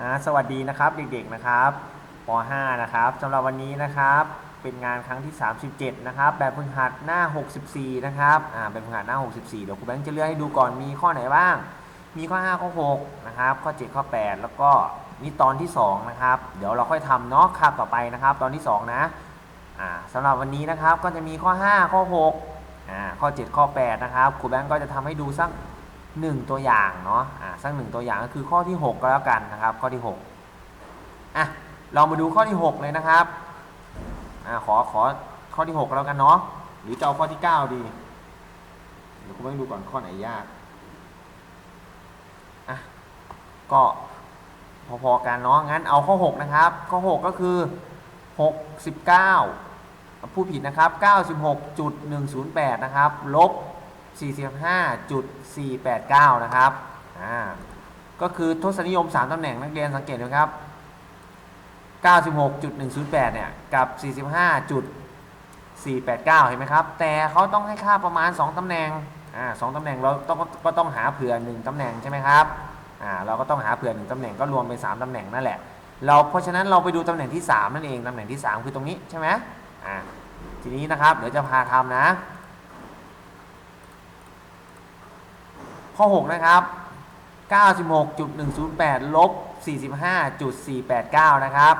อ่าสวัสดีนะครับเด็กๆนะครับป .5 นะครับสำหรับวันนี้นะครับ เป็นงานครั้งที่ 37 นะครับ แบบฝึกหัดหน้า 64 นะครับอ่าแบบฝึกหัดหน้า 64 เดี๋ยวครูแบงค์จะเลือกให้ดูก่อนมีข้อไหนบ้าง มีข้อ 5 ข้อ 6 นะครับ ข้อ 7 ข้อ 8 แล้วก็นี่ตอนที่ 2 นะครับ เดี๋ยวเราค่อยทำเนาะคาบต่อไปนะครับ ตอนที่ 2 นะอ่าสำหรับวันนี้นะครับก็จะมีข้อ 5 ข้อ 6อ่าข้อ 7 ข้อ 8 นะครับครูแบงค์ก็จะทำให้ดูสัก หนึ่งตัวอย่างเนาะอ่าสักหนึ่งตัวอย่างก็คือข้อที่ 6 ก็แล้วกันนะครับ ข้อที่6อะเรามาดูข้อที่ 6 เลยนะครับอ่าขอขอข้อที่6ก็แล้วกันเนาะหรือจะเอาข้อที่ 9 ดีเดี๋ยวคุณต้องดูก่อนข้อไหนยากอะก็พอๆกันเนาะงั้นเอาข้อ 6 นะครับ ข้อ 6 ก็คือ 69 ผู้ผิดนะครับ 96.108 นะครับ ลบ 45.489 นะครับ อ่า ก็คือทศนิยม 3 ตำแหน่งนักเรียนสังเกตดูครับ 96.108 เนี่ย กับ 45.489 เห็นไหมครับ แต่เขาต้องให้ค่าประมาณ 2 ตำแหน่ง อ่าสองตำแหน่งเราต้องก็ต้องหาเผื่อ 1 ตำแหน่งใช่ไหมครับ อ่า เราก็ต้องหาเผื่อ 1 ตำแหน่งก็รวมเป็น 3 ตำแหน่งนั่นแหละ เราเพราะฉะนั้นเราไปดูตำแหน่งที่ 3 นั่นเอง ตำแหน่งที่ 3 คือตรงนี้ใช่ไหมอ่า ทีนี้นะครับ เดี๋ยวจะพาทำนะ ข้อ 6 นะครับ 96.108 ลบ 45.489 นะครับ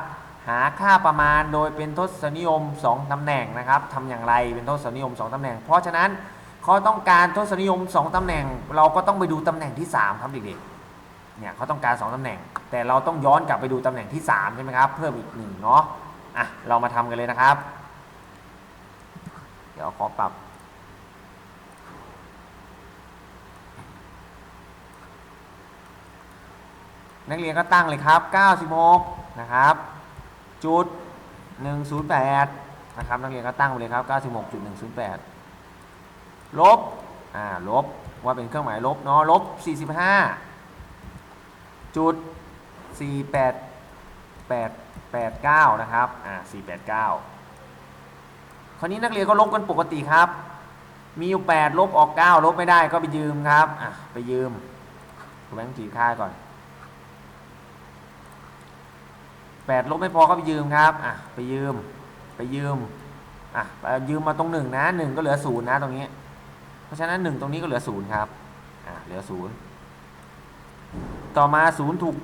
หาค่าประมาณโดยเป็นทศนิยม 2 ตำแหน่งนะครับทำอย่างไรเป็นทศนิยม 2 ตำแหน่ง เพราะฉะนั้นเขาต้องการทศนิยม 2 ตำแหน่ง เราก็ต้องไปดูตำแหน่งที่ 3 ครับเด็กๆ เนี่ยเขาต้องการ 2 ตำแหน่ง แต่เราต้องย้อนกลับไปดูตำแหน่งที่ 3 ใช่ไหมครับ เพิ่มอีกหนึ่งเนาะ อะ เรามาทำกันเลยนะครับ เดี๋ยวขอปรับ นักเรียนก็ตั้งเลยครับ 96 นะครับ จุด 108 นะครับ นักเรียนก็ตั้งไปเลยครับ 96.108 ลบ อ่า ลบ ว่าเป็นเครื่องหมายลบเนาะ ลบ 45 จุด 48889 นะครับ อ่า 489 คราวนี้นักเรียนก็ลบกันปกติครับ มีอยู่ 8 ลบออก 9 ลบไม่ได้ก็ไปยืมครับ อะ ไปยืมแบงค์จีค่าก่อน แปดลบไม่พอก็ไปยืมครับอะไปยืมไปยืมอะไปยืมมาตรงหนึ่งนะหนึ่งก็เหลือศูนย์นะตรงนี้ เพราะฉะนั้นหนึ่งตรงนี้ก็เหลือศูนย์ครับอะเหลือศูนย์ต่อมาศูนย์ถูก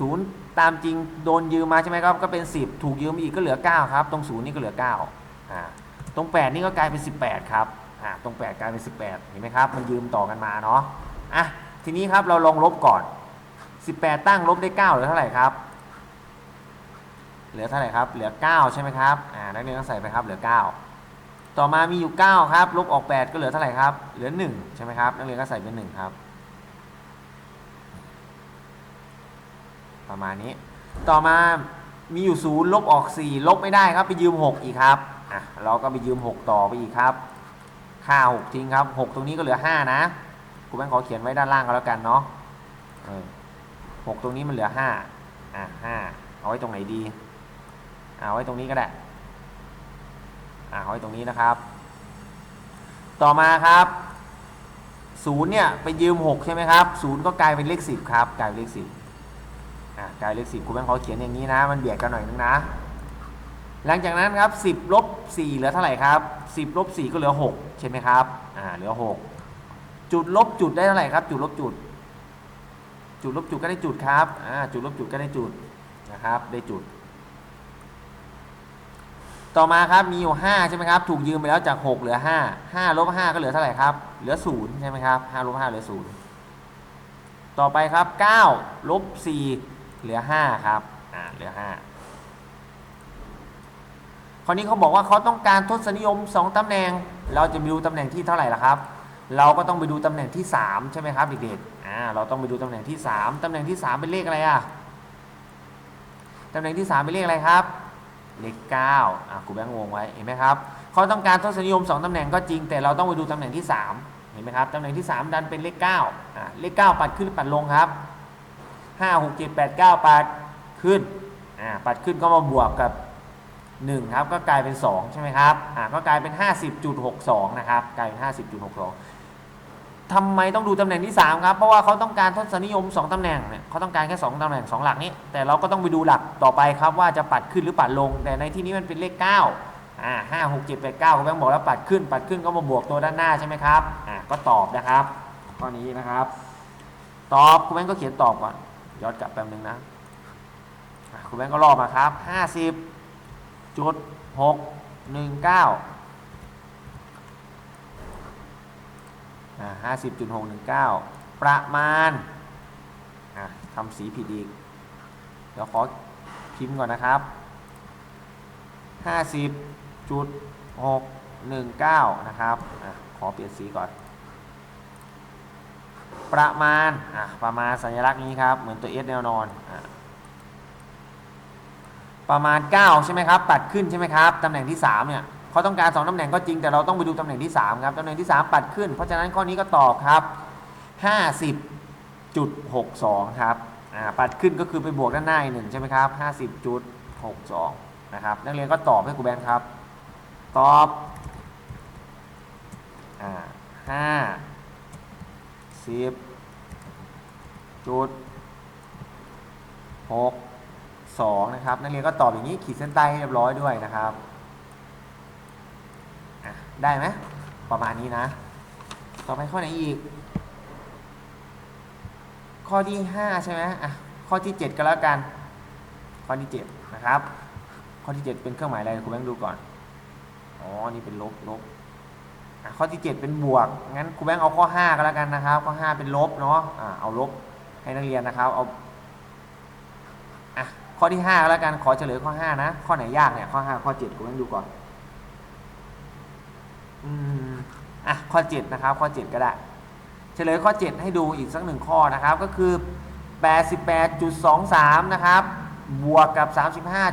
ศูนย์ตามจริงโดนยืมมาใช่ไหมครับก็เป็นสิบถูกยืมอีกก็เหลือเก้าครับ ตรงศูนย์นี่ก็เหลือเก้าอ่าตรงแปดนี่ก็กลายเป็นสิบแปดครับอ่าตรงแปดกลายเป็นสิบแปดเห็นไหมครับ มันยืมต่อกันมาเนาะอะทีนี้ครับเราลองลบก่อนสิบแปดตั้งลบได้เก้าเหลือเท่าไหร่ครับ เหลือเท่าไหร่ครับ เหลือ 9 ใช่ไหมครับ อ่า นักเรียนก็ใส่ไปครับ เหลือ 9 ต่อมามีอยู่ 9 ครับ ลบออก 8 ก็เหลือเท่าไหร่ครับ เหลือ 1 ใช่ไหมครับ นักเรียนก็ใส่เป็น1ครับ ประมาณนี้ ต่อมา มีอยู่ 0 ลบออก 4 ลบไม่ได้ครับ ไปยืม 6 อีกครับ อะ เราก็ไปยืม 6 ต่อไปอีกครับค่า6ทิ้งครับ 6 ตรงนี้ก็เหลือ 5 นะครูแบงค์ขอเขียนไว้ด้านล่างก็แล้วกันเนาะเออ6ตรงนี้มันเหลือ 5 อะ5เอาไว้ตรงไหนดี เอาไว้ตรงนี้ก็ได้เอาไว้ตรงนี้นะครับ ต่อมาครับศูนย์เนี่ยไปยืมหกใช่ไหมครับศูนย์ก็กลายเป็นเลขสิบครับกลายเป็นเลขสิบอ่ากลายเป็นเลขสิบคุณแม่เขาเขียนอย่างนี้นะ มันเบียดกันหน่อยนึงนะ หลังจากนั้นครับสิบลบสี่เหลือเท่าไหร่ครับสิบลบสี่ก็เหลือหกใช่ไหมครับอ่าเหลือหกจุดลบจุดได้เท่าไหร่ครับ จุดลบจุด จุดลบจุดก็ได้จุดครับอ่าจุดลบจุดก็ได้จุดนะครับ ได้จุด ต่อมาครับมีอยู่ 5 ใช่ไหมครับ ถูกยืมไปแล้วจาก 6 เหลือ 5 5ลบ5ก็เหลือเท่าไหร่ครับ เหลือ 0 ใช่ไหมครับ5ลบ5เหลือ 0 ต่อไปครับ9ลบ4เหลือ 5 ครับ อ่า เหลือ 5 คราวนี้เขาบอกว่าเขาต้องการทศนิยม 2 ตำแหน่ง เราจะไปดูตำแหน่งที่เท่าไหร่ล่ะครับ เราก็ต้องไปดูตำแหน่งที่ 3 ใช่ไหมครับเด็กๆ อ่า เราต้องไปดูตำแหน่งที่ 3ตำแหน่งที่ 3 เป็นเลขอะไรอะตำแหน่งที่ 3 เป็นเลขอะไรครับ เลข9อะครูแบงค์วงไว้เห็นไหมครับเขาต้องการทศนิยม 2ตำแหน่งก็จริง แต่เราต้องไปดูตำแหน่งที่ 3 เห็นไหมครับตำแหน่งที่ 3 ดันเป็นเลข9อะเลข 9 ปัดขึ้นปัดลงครับ 5 6 7 8 9 ปัดขึ้นอ่าปัดขึ้นก็มาบวกกับ 1 ครับ ก็กลายเป็น 2 ใช่ไหมครับอ่าก็กลายเป็น 50.62 นะครับ กลายเป็น 50.62 ทำไมต้องดูตำแหน่งที่ 3 ครับ เพราะว่าเขาต้องการทศนิยม 2ตำแหน่งเนี่ยเขาต้องการแค่2ตำแหน่ง 2 หลักนี้ แต่เราก็ต้องไปดูหลักต่อไปครับว่าจะปัดขึ้นหรือปัดลง แต่ในที่นี้มันเป็นเลข 9อ่าห้าหกเจ็ดแปดเก้าคุณแบงค์บอกแล้วปัดขึ้น ปัดขึ้นก็มาบวกตัวด้านหน้าใช่ไหมครับอ่าก็ตอบนะครับข้อนี้นะครับ ตอบคุณแบงค์ก็เขียนตอบก่อนย้อนกลับแป๊บนึงนะคุณแบงค์ก็ลอมาครับห้าสิบจุดหกหนึ่งเก้าอ่า ห้าสิบจุดหกหนึ่งเก้าประมาณทำสีผิดอีก เดี๋ยวขอพิมพ์ก่อนนะครับห้าสิบจุดหกหนึ่งเก้านะครับอขอเปลี่ยนสีก่อน ประมาณประมาณสัญลักษณ์นี้ครับ เหมือนตัว S แนวนอนอประมาณ 9 ใช่ไหมครับปัดขึ้นใช่ไหมครับ ตำแหน่งที่ 3 เนี่ย เขาต้องการ 2ตำแหน่งก็จริงแต่เราต้องไปดูตำแหน่งที่ 3 ครับตำแหน่งที่ 3 ปัดขึ้น เพราะฉะนั้นข้อนี้ก็ตอบครับ 50.62 ครับปัดขึ้นก็คือไปบวกด้านหน้าอีกหนึ่งใช่ไหมครับ 50.62 นะครับนักเรียนก็ตอบให้ครูแบงค์ครับ ตอบห้าสิบจุดหกสองนะครับนักเรียนก็ตอบอย่างนี้ขีดเส้นใต้ให้เรียบร้อยด้วยนะครับ ได้ไหมประมาณนี้นะ ต่อไปข้อไหนอีก ข้อที่ห้าใช่ไหมอะข้อที่เจ็ดก็แล้วกัน ข้อที่เจ็ดนะครับ ข้อที่เจ็ดเป็นเครื่องหมายอะไรคุณแบงค์ดูก่อน อ๋อ นี่เป็นลบลบอะข้อที่ 7 เป็นบวก งั้นครูแบงค์เอาข้อ 5 ก็แล้วกันนะครับ ข้อ 5 เป็นลบเนาะอ่าเอาลบให้นักเรียนนะครับ เอาอะข้อที่5ก็แล้วกัน ขอเฉลยข้อ 5 นะ ข้อไหนยากเนี่ย ข้อ 5 ข้อ 7ครูแบงค์ดูก่อน อืมอะข้อ 7 นะครับ ข้อ 7 ก็ได้ เฉลยข้อ 7 ให้ดูอีกสักหนึ่งข้อนะครับ ก็คือ 88.23 นะครับ บวกกับ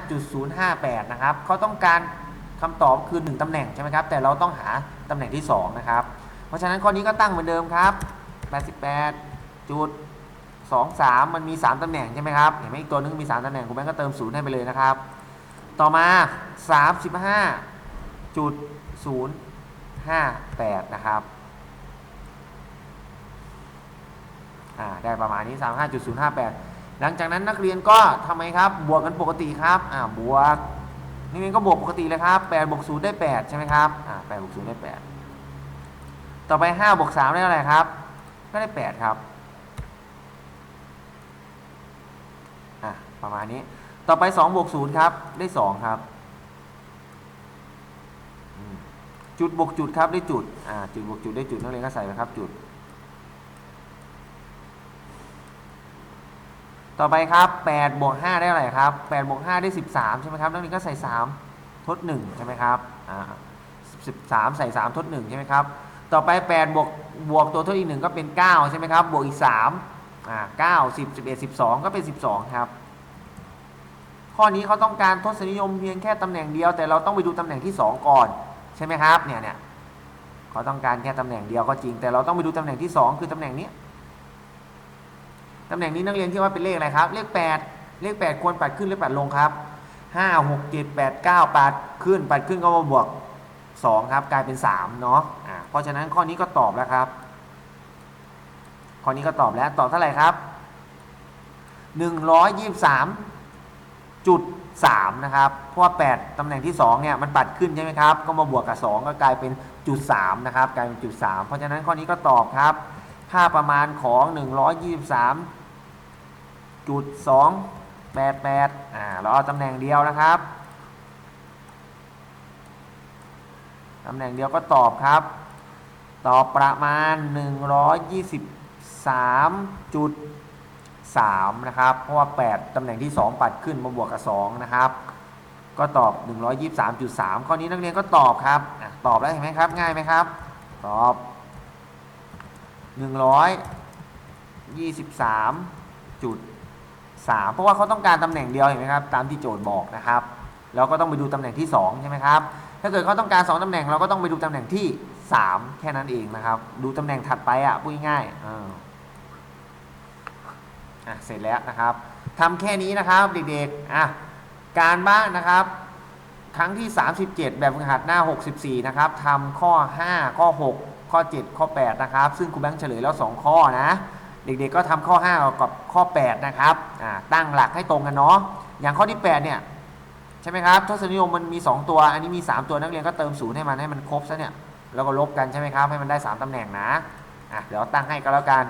35.058 นะครับเขาต้องการคำตอบคือ 1ตำแหน่งใช่ไหมครับ แต่เราต้องหาตำแหน่งที่ 2 นะครับ เพราะฉะนั้นข้อนี้ก็ตั้งเหมือนเดิมครับ 88.23 มันมี 3ตำแหน่งใช่ไหมครับ เห็นไหมอีกตัวนึงมี 3ตำแหน่งคุณแม่ก็เติม0ให้ไปเลยนะครับ ต่อมา 3.58 นะครับอ่าได้ประมาณนี้ 35.058 หลังจากนั้นนักเรียนก็ทำไมครับ บวกกันปกติครับอ่าบวกนักเรียนก็บวกปกติเลยครับ8บวก0ได้ 8 ใช่ไหมครับอ่า8บวก0ได้ 8 ต่อไป5บวก3ได้เท่าไหร่ครับ ก็ได้ 8 ครับอะประมาณนี้ ต่อไป2บวก0ครับ ได้ 2 ครับอืม จุดบวกจุดครับได้จุดอ่าจุดบวกจุดได้จุดนักเรียนก็ใส่ไปครับจุด ต่อไปครับ8บวก5ได้เท่าไรครับ8บวก5ได้ 13 ใช่ไหมครับนักเรียนก็ใส่ 3 ทด 1 ใช่ไหมครับอ่า13 ใส่ 3 ทด 1 ใช่ไหมครับ ต่อไป8บวกบวกตัวทดอีก 1 ก็เป็น 9 ใช่ไหมครับ บวกอีก 3 อ่า 9 10 11 12 ก็เป็น 12 ครับ ข้อนี้เขาต้องการทศนิยมเพียงแค่ตำแหน่งเดียว แต่เราต้องไปดูตำแหน่งที่ 2 ก่อน ใช่ไหมครับเนี่ยเนี่ยเขาต้องการแค่ตำแหน่งเดียวก็จริง แต่เราต้องไปดูตำแหน่งที่ 2 คือตำแหน่งนี้ตำแหน่งนี้นักเรียนคิดว่าเป็นเลขอะไรครับ เลข 8 เลข 8 ควรปัดขึ้นหรือปัดลงครับ5 6 7 8 9 ปัดขึ้น ปัดขึ้นก็มาบวก 2 ครับกลายเป็น3เนาะอ่าเพราะฉะนั้นข้อนี้ก็ตอบแล้วครับ ข้อนี้ก็ตอบแล้วตอบเท่าไหร่ครับ 123จุด 3 นะครับ เพราะว่า 8 ตำแหน่งที่ 2 เนี่ย มันปัดขึ้นใช่ไหมครับ ก็มาบวกกับ 2 ก็กลายเป็นจุด 3 นะครับ กลายเป็นจุด 3 เพราะฉะนั้นข้อนี้ก็ตอบครับ ค่าประมาณของ 123จุด288อ่า เราเอาตำแหน่งเดียวนะครับ ตำแหน่งเดียวก็ตอบครับ ตอบประมาณ 3 นะครับ เพราะว่า 8ตำแหน่งที่ 2 ปัดขึ้นมาบวกกับ 2 นะครับ ก็ตอบ 123.3 ข้อนี้นักเรียนก็ตอบครับอตอบแล้วเห็นไหมครับ ง่ายไหมครับ ตอบ 123.3 เพราะว่าเขาต้องการตำแหน่งเดียวเห็นไหมครับ ตามที่โจทย์บอกนะครับเราก็ต้องไปดูตำแหน่งที่ 2 ใช่ไหมครับ ถ้าเกิดเขาต้องการ 2ตำแหน่งเราก็ต้องไปดูตำแหน่งที่ 3 แค่นั้นเองนะครับ ดูตำแหน่งถัดไปอะพูดง่ายๆ อะเสร็จแล้วนะครับทำแค่นี้นะครับเด็กๆอะการบ้านนะครับ ครั้งที่ 37 แบบฝึกหัดหน้า 64 นะครับทำข้อ 5 ข้อ 6 ข้อ 7 ข้อ 8 นะครับ ซึ่งครูแบงค์เฉลยแล้ว 2 ข้อนะ เด็กๆก็ทำข้อ 5 กับข้อ 8 นะครับอ่าตั้งหลักให้ตรงกันเนาะอย่างข้อที่ 8 เนี่ยใช่ไหมครับทศนิยมมันมี 2 ตัว อันนี้มี 3 ตัวนักเรียนก็เติมศูนย์ให้มันให้มันครบซะเนี่ยแล้วก็ลบกันใช่ไหมครับให้มันได้ 3ตำแหน่งนะอะเดี๋ยวตั้งให้ก็แล้วกัน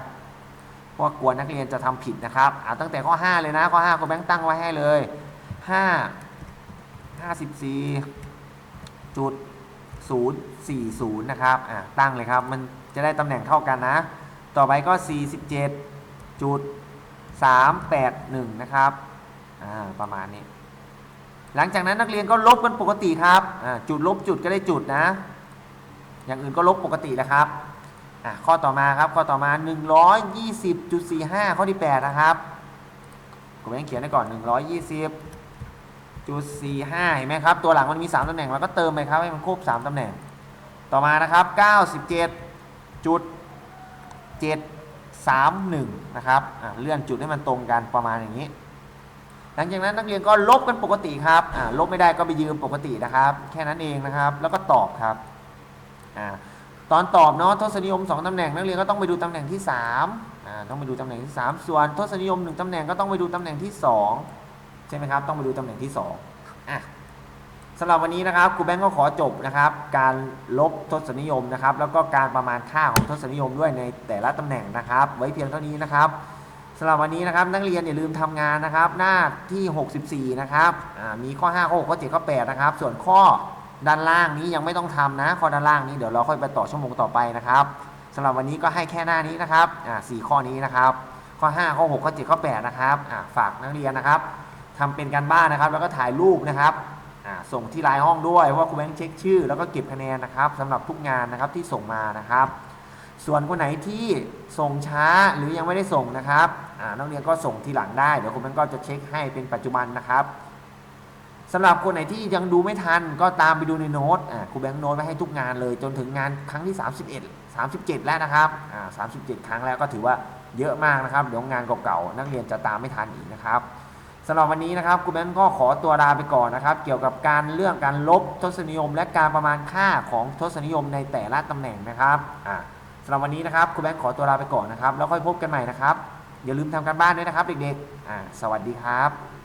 ว่ากลัวนักเรียนจะทำผิดนะครับอ่าตั้งแต่ข้อ 5 เลยนะ ข้อ5ครูแบงค์ตั้งไว้ให้เลย 5 54จุด040 นะครับอะตั้งเลยครับ มันจะได้ตำแหน่งเท่ากันนะ ต่อไปก็ 47จุด381 นะครับอ่าประมาณนี้ หลังจากนั้นนักเรียนก็ลบกันปกติครับอ่าจุดลบจุดก็ได้จุดนะ อย่างอื่นก็ลบปกติแล้วครับ อะข้อต่อมาครับข้อต่อมา 120.45 ข้อที่ 8 นะครับผมยังเขียนไว้ก่อน 120.45 เห็นไหมครับ ตัวหลังมันมี 3ตำแหน่งเราก็เติมไปครับให้มันครบ3ตำแหน่ง ต่อมานะครับ 97.731 นะครับเลื่อนจุดให้มันตรงกันประมาณอย่างนี้ หลังจากนั้นนักเรียนก็ลบกันปกติครับลบไม่ได้ก็ไปยืมปกตินะครับ แค่นั้นเองนะครับ แล้วก็ตอบครับอ่า ตอนตอบเนาะทศนิยม 2ตำแหน่งนักเรียนก็ต้องไปดูตำแหน่งที่3อ่าต้องไปดูตำแหน่งที่ 3 ส่วนทศนิยม 1ตำแหน่งก็ต้องไปดูตำแหน่งที่ 2 ใช่ไหมครับ ต้องไปดูตำแหน่งที่2อะสำหรับวันนี้นะครับครูแบงก์ก็ขอจบนะครับ การลบทศนิยมนะครับ แล้วก็การประมาณค่าของทศนิยมด้วยในแต่ละตำแหน่งนะครับ ไว้เพียงเท่านี้นะครับสำหรับวันนี้นะครับนักเรียนอย่าลืมทำงานนะครับ หน้าที่ 64 นะครับมีข้อ 5 ข้อ 6 ข้อ 7 ข้อ 8 นะครับ ส่วนข้อ ด้านล่างนี้ยังไม่ต้องทำนะ ข้อด้านล่างนี้เดี๋ยวเราค่อยไปต่อชั่วโมงต่อไปนะครับสำหรับวันนี้ก็ให้แค่หน้านี้นะครับอ่าสข้อนี้นะครับ ข้อ 5 ข้อ 6 ข้อ 7 ข้อ 8 นะครับอ่าฝากนักเรียนนะครับทำเป็นการบ้านนะครับ แล้วก็ถ่ายรูปนะครับอ่าส่งที่ไลน์ห้องด้วยว่าครูแบงค์เช็คชื่อ แล้วก็เก็บคะแนนนะครับสำหรับทุกงานนะครับที่ส่งมานะครับ ส่วนคนไหนที่ส่งช้าหรือยังไม่ได้ส่งนะครับอ่านักเรียนก็ส่งทีหลังได้เดี๋ยวครูแบงก์ก็จะเช็คให้เป็นปัจจุบันนะครับ สำหรับคนไหนที่ยังดูไม่ทันก็ตามไปดูในโน้ตอ่าครูแบงค์โน้ตไว้ให้ทุกงานเลย จนถึงงานครั้งที่ 31 37 แล้วนะครับอ่า37 ครั้งแล้วก็ถือว่าเยอะมากนะครับ เดี๋ยวงานเก่าๆนักเรียนจะตามไม่ทันอีกนะครับสำหรับวันนี้นะครับครูแบงก์ก็ขอตัวลาไปก่อนนะครับ เกี่ยวกับการเรื่องการลบทศนิยม และการประมาณค่าของทศนิยมในแต่ละตำแหน่งนะครับอ่าสำหรับวันนี้นะครับครูแบงค์ขอตัวลาไปก่อนนะครับ แล้วค่อยพบกันใหม่นะครับ อย่าลืมทำการบ้านด้วยนะครับเด็กๆอ่าสวัสดีครับ